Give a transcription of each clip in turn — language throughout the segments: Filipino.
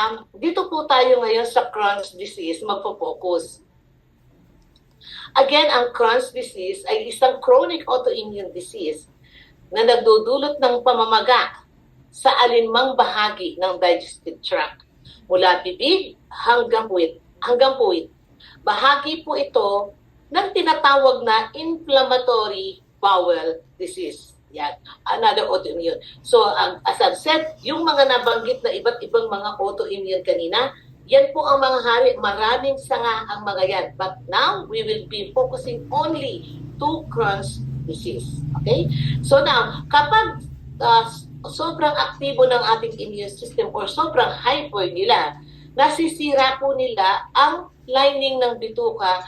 Um, dito po tayo ngayon sa Crohn's disease magpo-focus. Again, ang Crohn's disease ay isang chronic autoimmune disease na nagdudulot ng pamamaga sa alinmang bahagi ng digestive tract mula bibig hanggang puwit. Hanggang puwit. Bahagi po ito ng tinatawag na inflammatory bowel disease. Yan, another autoimmune. So, um, as I've said, yung mga nabanggit na iba't ibang mga autoimmune kanina, yan po ang mga hari. Maraming sanga ang mga yan. But now, we will be focusing only to Crohn's disease. Okay? So now, kapag uh, sobrang aktibo ng ating immune system or sobrang hyper nila, nasisira po nila ang lining ng bituka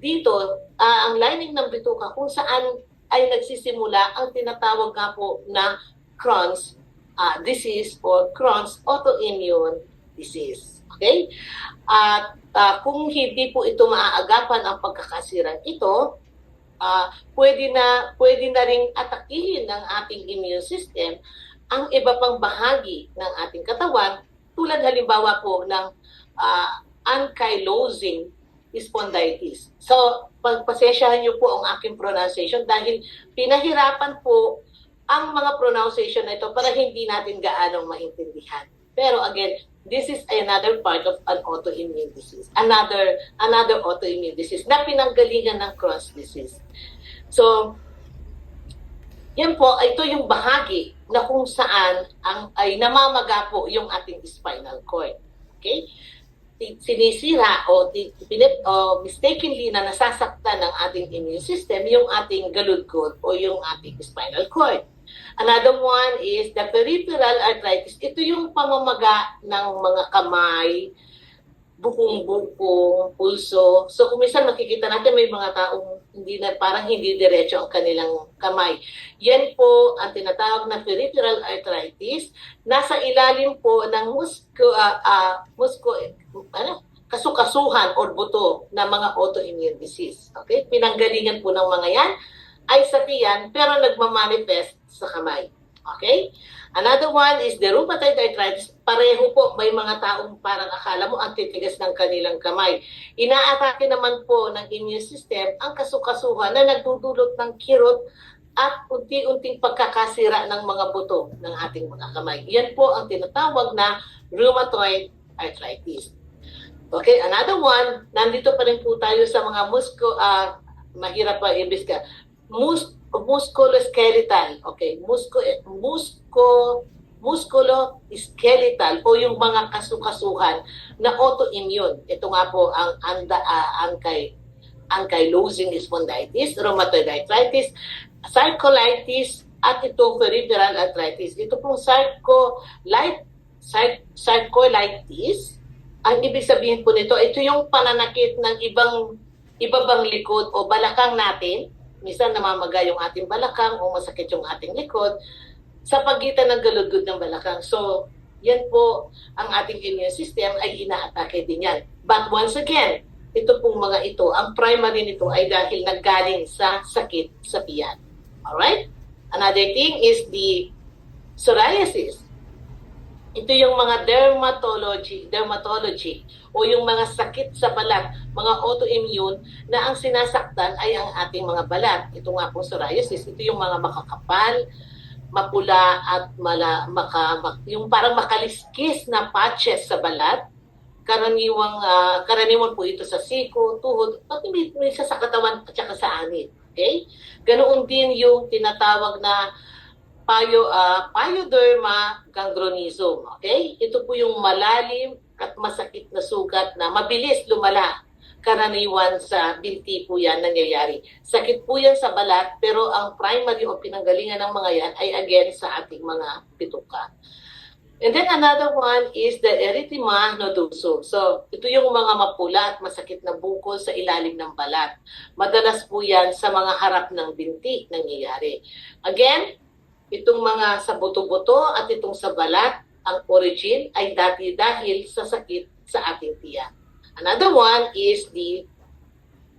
dito, ah, ang lining ng bituka kung saan ay nagsisimula ang tinatawag nga po na Crohn's ah, disease or Crohn's autoimmune disease. Okay? At ah, kung hindi po ito maaagapan ang pagkakasira ito, ah, pwede na pwede na ring atakihin ng ating immune system ang iba pang bahagi ng ating katawan tulad halimbawa po ng ah, ankylosing spondylitis. So, pagpasensyahan niyo po ang aking pronunciation dahil pinahirapan po ang mga pronunciation na ito para hindi natin gaanong maintindihan. Pero again, this is another part of an autoimmune disease. Another another autoimmune disease na pinanggalingan ng Crohn's disease. So, yan po, ito yung bahagi na kung saan ang ay namamaga po yung ating spinal cord. Okay? Sinisira o, pinip, o mistakenly na nasasaktan ng ating immune system yung ating galudgod o yung ating spinal cord. Another one is the peripheral arthritis. Ito yung pamamaga ng mga kamay, bukong-bukong, pulso. So kung minsan makikita natin may mga taong hindi na parang hindi diretso ang kanilang kamay. Yan po ang tinatawag na peripheral arthritis. Nasa ilalim po ng musko ah, ah, musko ano kasukasuhan o buto ng mga autoimmune disease. Okay? Pinanggalingan po ng mga yan ay sa tiyan pero nagmamanifest sa kamay. Okay? Another one is the rheumatoid arthritis. Pareho po, may mga taong parang akala mo ang titigas ng kanilang kamay. Inaatake naman po ng immune system ang kasukasuhan na nagdudulot ng kirot at unti-unting pagkakasira ng mga buto ng ating mga kamay. Yan po ang tinatawag na rheumatoid arthritis. Okay, another one, nandito pa rin po tayo sa mga musko, ah, mahirap pa ibis ka, mus musculoskeletal. Okay, musko musko musculoskeletal o yung mga kasukasuhan na autoimmune. Ito nga po ang anda uh, ankay ankylosing spondylitis, rheumatoid arthritis, sarcoiditis, at ito peripheral arthritis. Ito pong sarcolit sarc- sarcoiditis, ang ibig sabihin po nito, ito yung pananakit ng ibang ibabang likod o balakang natin. Minsan namamaga yung ating balakang o masakit yung ating likod sa pagitan ng galudgod ng balakang. So, yan po ang ating immune system ay inaatake din yan. But once again, ito pong mga ito, ang primary nito ay dahil naggaling sa sakit sa tiyan. Alright? Another thing is the psoriasis. Ito yung mga dermatology, dermatology o yung mga sakit sa balat, mga autoimmune na ang sinasaktan ay ang ating mga balat. Ito nga po psoriasis, ito yung mga makakapal, mapula at mala, maka, mak- yung parang makaliskis na patches sa balat. Karaniwang ah, karaniwan po ito sa siko, tuhod, may isa sa katawan at saka sa anit. Okay? Ganoon din yung tinatawag na pyo, ah, pyoderma gangrionism. Okay? Ito po yung malalim at masakit na sugat na mabilis lumala. Karaniwan sa binti po yan nangyayari. Sakit po yan sa balat, pero ang primary o pinanggalingan ng mga yan ay again sa ating mga pituka. And then another one is the erythema nodosum. So, ito yung mga mapula at masakit na bukol sa ilalim ng balat. Madalas po yan sa mga harap ng binti nangyayari. Again, itong mga sa buto-buto at itong sa balat, ang origin ay dati dahil sa sakit sa ating tiyan. Another one is the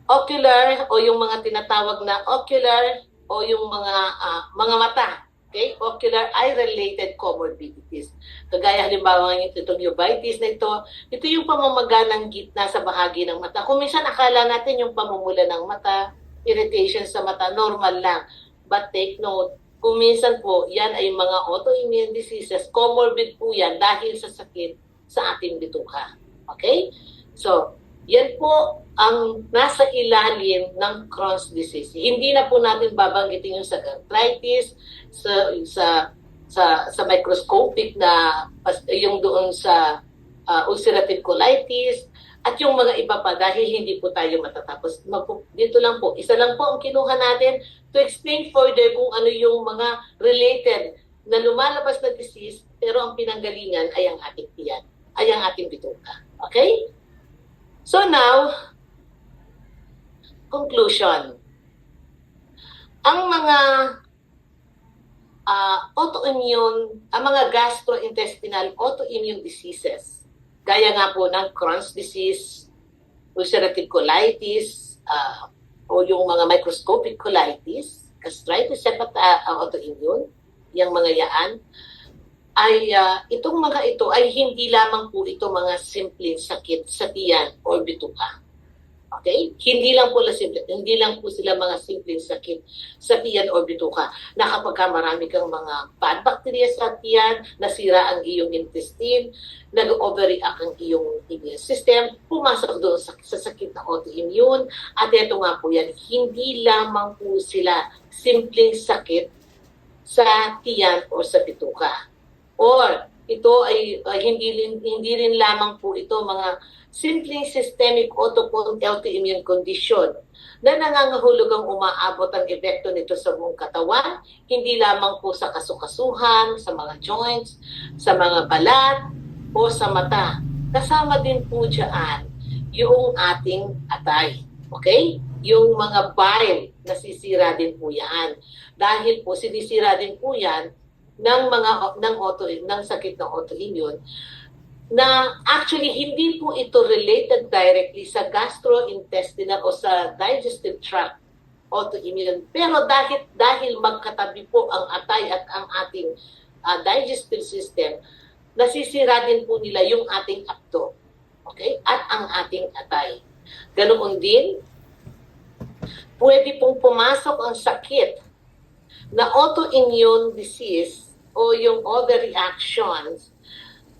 ocular o yung mga tinatawag na ocular o yung mga ah, mga mata Okay? Ocular eye-related comorbidities. Kagaya halimbawa ng itong uveitis na ito, ito yung pamamaga ng gitna sa bahagi ng mata. Kung minsan akala natin yung pamumula ng mata, irritation sa mata, normal lang. But take note, kung minsan po, yan ay mga autoimmune diseases, comorbid po yan dahil sa sakit sa ating bituka. Okay? So, yan po ang nasa ilalim ng Crohn's disease. Hindi na po natin babanggitin yung sa arthritis, sa sa sa, sa microscopic na yung doon sa uh, ulcerative colitis at yung mga iba pa dahil hindi po tayo matatapos. Dito lang po, isa lang po ang kinuha natin to explain further kung ano yung mga related na lumalabas na disease pero ang pinanggalingan ay ang ating tiyan, ay ang ating bituka. Okay? So now, conclusion. Ang mga ah, autoimmune, ang mga gastrointestinal autoimmune diseases, gaya nga po ng Crohn's disease, ulcerative colitis, ah, o yung mga microscopic colitis, gastritis, hepat ah, autoimmune, yung mga yaan, ay ah, itong mga ito ay hindi lamang po ito mga simpleng sakit sa tiyan o bituka. Okay? Hindi lang po simple, hindi lang po sila mga simpleng sakit sa tiyan o bituka. Na marami kang mga bad bacteria sa tiyan, nasira ang iyong intestine, nag-overreact ang iyong immune system, pumasok doon sa, sa sakit na autoimmune. At ito nga po yan, hindi lamang po sila simpleng sakit sa tiyan o sa bituka. Or ito ay ay hindi hindi rin lamang po ito mga simpleng systemic auto- autoimmune condition na nangangahulugang umaabot ang epekto nito sa buong katawan, hindi lamang po sa kasukasuhan, sa mga joints, sa mga balat, o sa mata. Kasama din po dyan yung ating atay. Okay? Yung mga bile, nasisira din po yan. Dahil po sinisira din po yan ng mga ng auto ng sakit ng autoimmune na actually hindi po ito related directly sa gastrointestinal o sa digestive tract autoimmune. Pero dahil dahil magkatabi po ang atay at ang ating ah, digestive system, nasisira din po nila yung ating apto. Okay? At ang ating atay. Ganoon din, pwede pong pumasok ang sakit na autoimmune disease o yung overreactions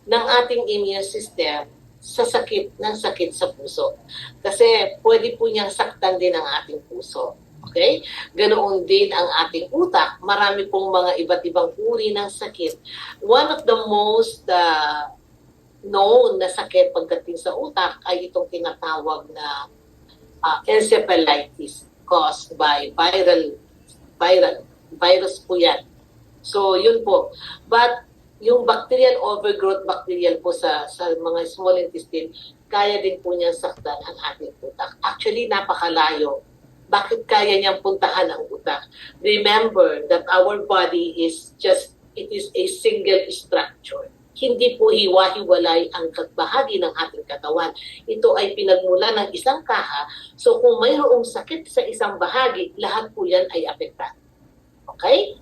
ng ating immune system sa sakit ng sakit sa puso. Kasi pwede po niyang saktan din ang ating puso. Okay? Ganoon din ang ating utak. Marami pong mga iba't ibang uri ng sakit. One of the most uh, known na sakit pagdating sa utak ay itong tinatawag na uh, encephalitis caused by viral viral virus po yan. So, yun po. But, yung bacterial overgrowth bacterial po sa sa mga small intestine, kaya din po niyang saktan ang ating utak. Actually, napakalayo. Bakit kaya niyang puntahan ang utak? Remember that our body is just, it is a single structure. Hindi po hiwa-hiwalay ang bahagi ng ating katawan. Ito ay pinagmula ng isang kaha. So kung mayroong sakit sa isang bahagi, lahat po yan ay apektado. Okay?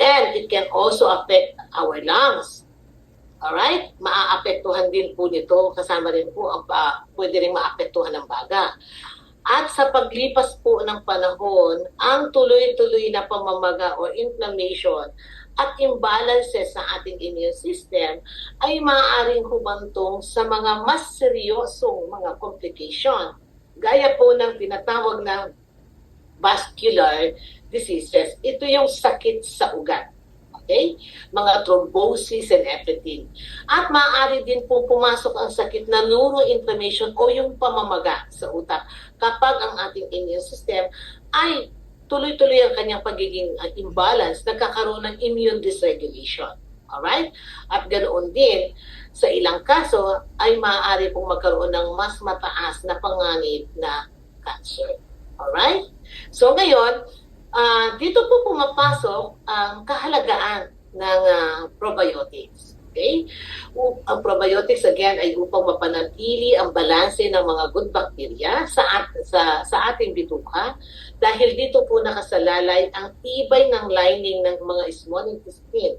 And it can also affect our lungs. Alright? Maaapektuhan din po nito, kasama rin po ang pa, pwede rin maapektuhan ng baga. At sa paglipas po ng panahon, ang tuloy-tuloy na pamamaga or inflammation at imbalances sa ating immune system ay maaaring humantong sa mga mas seryosong mga complication. Gaya po ng tinatawag na vascular diseases. Ito yung sakit sa ugat. Okay? Mga thrombosis and everything. At maaari din po pumasok ang sakit na neuroinflammation o yung pamamaga sa utak kapag ang ating immune system ay tuloy-tuloy ang kanyang pagiging uh, imbalance, nagkakaroon ng immune dysregulation. Alright? At ganoon din, sa ilang kaso ay maaari pong magkaroon ng mas mataas na panganib na cancer. Alright? So ngayon, Ah, dito po pumapasok ang kahalagaan ng ah, probiotics. Okay? U- Ang probiotics again ay upang mapanatili ang balanse ng mga good bacteria sa at- sa sa ating bituka dahil dito po nakasalalay ang tibay ng lining ng mga small intestine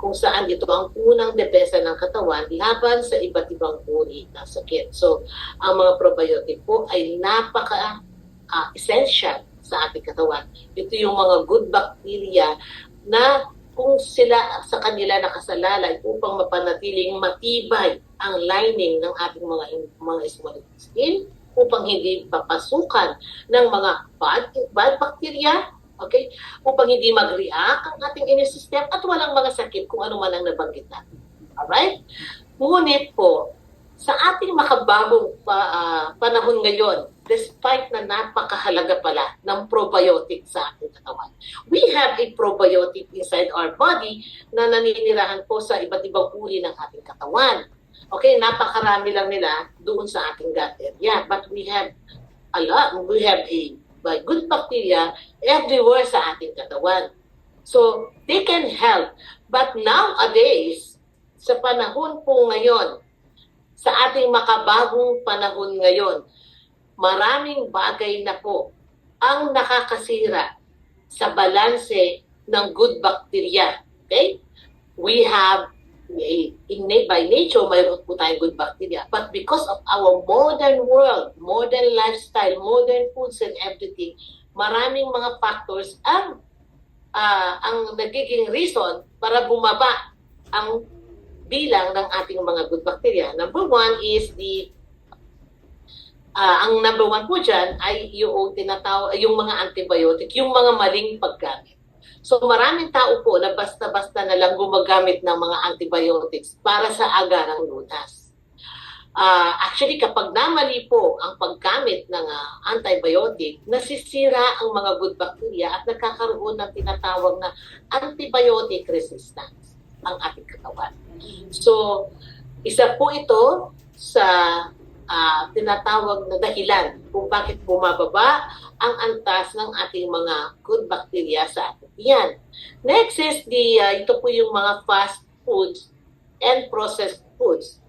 kung saan ito ang unang depensa ng katawan laban sa iba't ibang uri ng sakit. So, ang mga probiotic po ay napaka ah, essential sa ating katawan. Ito yung mga good bacteria na kung sila sa kanila nakasalalay upang mapanatiling matibay ang lining ng ating mga mga intestine upang hindi papasukan ng mga bad, bad bacteria, okay? Upang hindi mag-react ang ating immune system at walang mga sakit kung ano man ang nabanggit natin. Alright? Ngunit po, sa ating makabagong pa, ah, panahon ngayon, despite na napakahalaga pala ng probiotic sa ating katawan, we have a probiotic inside our body na naninirahan po sa iba't ibang uri ng ating katawan. Okay, napakarami lang nila doon sa ating gut area. But we have a lot. We have a by good bacteria everywhere sa ating katawan. So, they can help. But nowadays, sa panahon po ngayon, sa ating makabagong panahon ngayon, maraming bagay na po ang nakakasira sa balanse ng good bacteria. Okay? We have in, by nature, mayroon po tayong good bacteria. But because of our modern world, modern lifestyle, modern foods and everything, maraming mga factors ang ah, ang nagiging reason para bumaba ang bilang ng ating mga good bacteria. Number one is the ah, ang number one po dyan ay yung tinataw yung mga antibiotic, yung mga maling paggamit. So maraming tao po na basta-basta na lang gumagamit ng mga antibiotics para sa agarang lunas. Ah, actually, kapag namali po ang paggamit ng ah, antibiotic, nasisira ang mga good bacteria at nagkakaroon ng tinatawag na antibiotic resistance ang ating katawan. So, isa po ito sa ah, tinatawag na dahilan kung bakit bumababa ang antas ng ating mga good bacteria sa ating tiyan. Next is the, ah, ito po yung mga fast foods and processed foods.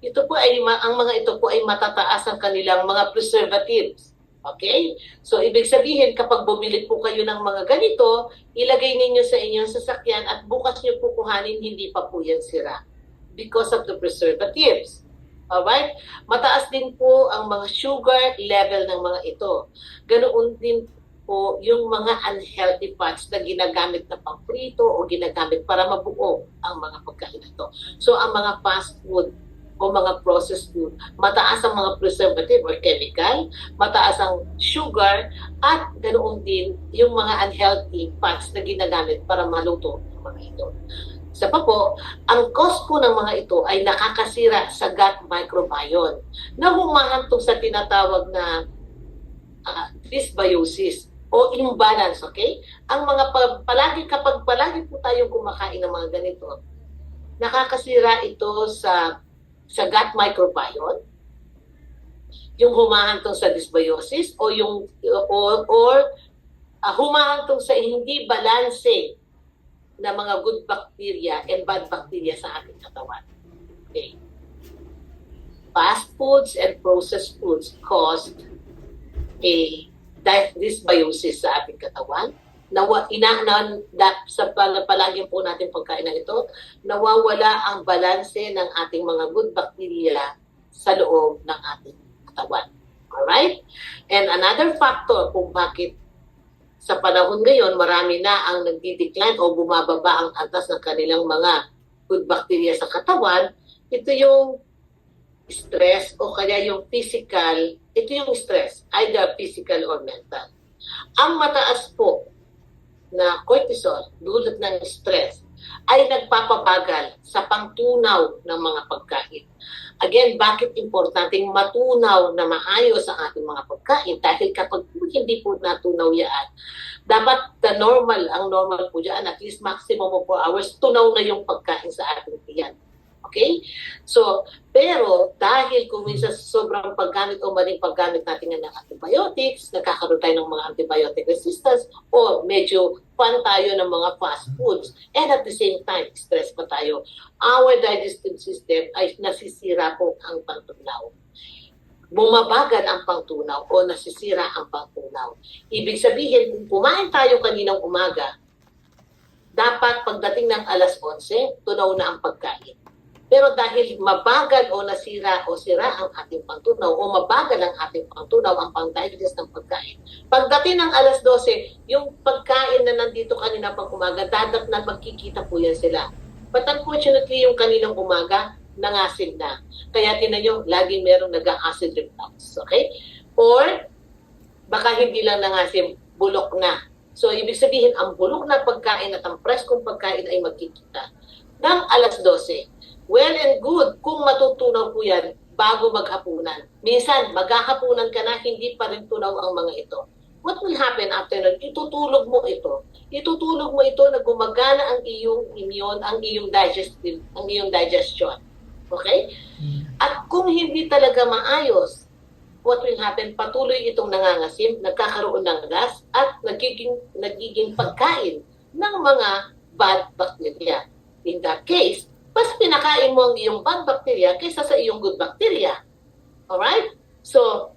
Ito po ay, ang mga ito po ay matataas ang kanilang mga preservatives. Okay? So, ibig sabihin, kapag bumili po kayo ng mga ganito, ilagay ninyo sa inyong sasakyan at bukas nyo po hindi pa po yan sira because of the preservatives. Alright? Mataas din po ang mga sugar level ng mga ito. Ganoon din po yung mga unhealthy fats na ginagamit na pangprito o ginagamit para mabuo ang mga pagkain ito. So, ang mga fast food o mga processed food, mataas ang mga preservative or chemical, mataas ang sugar, at ganoon din yung mga unhealthy fats na ginagamit para maluto ang mga ito. Sa pa po, ang cause po ng mga ito ay nakakasira sa gut microbiome na humahantong sa tinatawag na ah, dysbiosis o imbalance, okay? Ang mga pa- palagi kapag palagi po tayong kumakain ng mga ganito, nakakasira ito sa sa gut microbiome yung humahantong sa dysbiosis o yung or, or ah, humahantong sa hindi balanse na mga good bacteria and bad bacteria sa ating katawan. Okay. Fast foods and processed foods cause a dysbiosis sa ating katawan. Nawa, ina, na, da, sa pala, palagi po natin pagkain na ito, nawawala ang balanse ng ating mga good bacteria sa loob ng ating katawan. Alright? And another factor kung bakit sa panahon ngayon, marami na ang nagdi-decline o bumababa ang antas ng kanilang mga good bacteria sa katawan, ito yung stress o kaya yung physical, ito yung stress, either physical or mental. Ang mataas po na cortisol, dulot ng stress, ay nagpapabagal sa pangtunaw ng mga pagkain. Again, bakit importanteng matunaw na maayos ang ating mga pagkain? Dahil kapag hindi po natunaw yan, dapat the normal, ang normal po dyan, at least maximum of 4 hours, tunaw na yung pagkain sa ating tiyan. Okay? So, pero dahil kung minsan sobrang paggamit o maling paggamit natin ng antibiotics, nagkakaroon tayo ng mga antibiotic resistance o medyo fan tayo ng mga fast foods and at the same time, stress pa tayo. Our digestive system ay nasisira po ang pangtunaw. Bumabagal ang pangtunaw o nasisira ang pangtunaw. Ibig sabihin, kung kumain tayo kaninang umaga, dapat pagdating ng alas 11, tunaw na ang pagkain. Pero dahil mabagal o nasira o sira ang ating pangtunaw o mabagal ang ating pangtunaw, ang pang-digest ng pagkain, pagdating ng alas 12, yung pagkain na nandito kanina pang umaga, dadat na magkikita po yan sila. But unfortunately, yung kaninang umaga, nangasin na. Kaya tinan nyo, laging merong nag-acid reflux. Okay? Or, baka hindi lang nangasim, bulok na. So, ibig sabihin, ang bulok na pagkain at ang preskong pagkain ay magkikita. Ng alas 12, well and good kung matutunaw po yan bago maghapunan. Minsan, maghahapunan ka na, hindi pa rin tunaw ang mga ito. What will happen after that? Itutulog mo ito. Itutulog mo ito na gumagana ang iyong immune, ang iyong digestive, ang iyong digestion. Okay? At kung hindi talaga maayos, what will happen? Patuloy itong nangangasim, nagkakaroon ng gas, at nagiging, nagiging pagkain ng mga bad bacteria. In that case, mas pinakain mo ang iyong bad bacteria kaysa sa iyong good bacteria. Alright? So,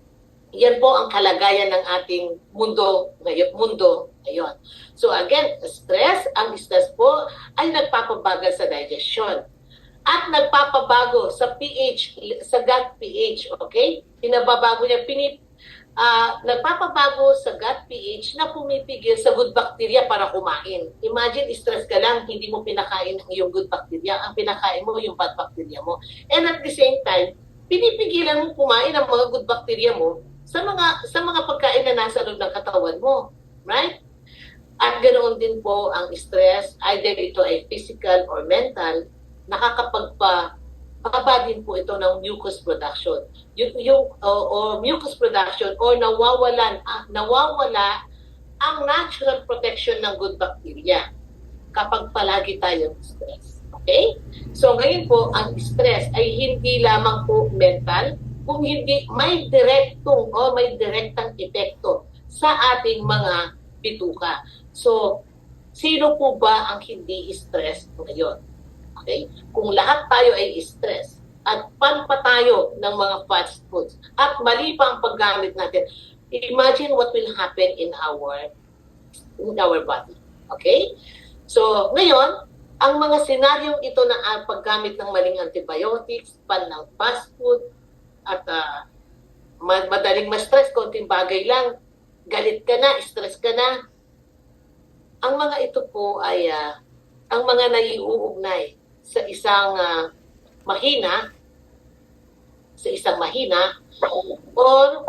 yan po ang kalagayan ng ating mundo ngayon. Mundo ngayon. So again, stress, ang stress po ay nagpapabagal sa digestion at nagpapabago sa pH, sa gut pH, okay? Pinababago niya, pinip, ah, nagpapabago sa gut pH na pumipigil sa good bacteria para kumain. Imagine, stress ka lang, hindi mo pinakain ang iyong good bacteria, ang pinakain mo yung bad bacteria mo. And at the same time, pinipigilan mo kumain ang mga good bacteria mo sa mga sa mga pagkain na nasa loob ng katawan mo. Right? At ganoon din po ang stress, either ito ay physical or mental, nakakapagpa baba din po ito ng mucus production. Yung, yung o- o mucus production or nawawalan ah, nawawala ang natural protection ng good bacteria kapag palagi tayong stress. Okay? So ngayon po, ang stress ay hindi lamang po mental, kung hindi may direktong o may direktang epekto sa ating mga bituka. So, sino po ba ang hindi stress ngayon? Okay? Kung lahat tayo ay stress at pan pa tayo ng mga fast foods at mali pa ang paggamit natin, imagine what will happen in our in our body. Okay? So, ngayon, ang mga senaryong ito na ang paggamit ng maling antibiotics, pan ng fast food, at ma- madaling ma-stress, konting bagay lang, galit ka na, stress ka na. Ang mga ito po ay ah, ang mga naiuugnay sa isang ah, mahina, sa isang mahina, or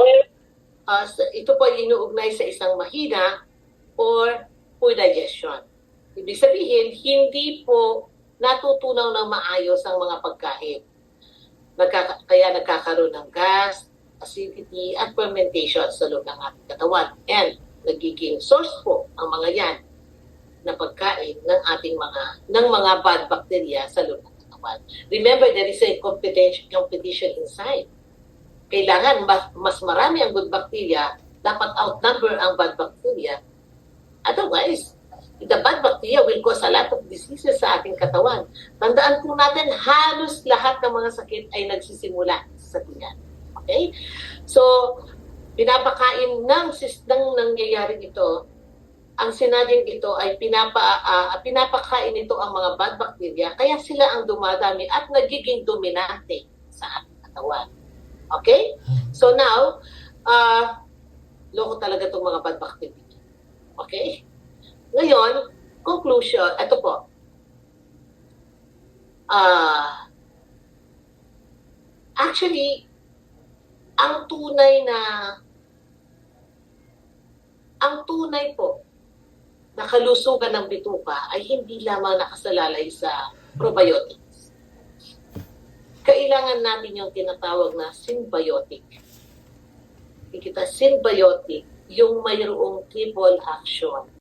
ah, sa- ito po ay inuugnay sa isang mahina or poor digestion. Ibig sabihin, hindi po natutunaw ng maayos ang mga pagkain. Nagkaka- kaya nagkakaroon ng gas, acidity, at fermentation sa loob ng ating katawan. And nagiging source po ang mga yan na pagkain ng ating mga ng mga bad bacteria sa loob ng katawan. Remember, there is a competition, competition inside. Kailangan mas, mas marami ang good bacteria, dapat outnumber ang bad bacteria. Otherwise, the bad bacteria will cause a lot of diseases sa ating katawan. Tandaan po natin, halos lahat ng mga sakit ay nagsisimula sa tiyan. Okay? So, pinapakain ng, ng nangyayari ito, ang sinading ito ay pinapa, ah, pinapakain ito ang mga bad bacteria, kaya sila ang dumadami at nagiging dominante sa ating katawan. Okay? So now, uh, loko talaga itong mga bad bacteria. Okay? Ngayon, conclusion, ito po. Ah, actually, ang tunay na ang tunay po na kalusugan ng bituka ay hindi lamang nakasalalay sa probiotics. Kailangan natin yung tinatawag na symbiotic. Kita symbiotic, yung mayroong triple action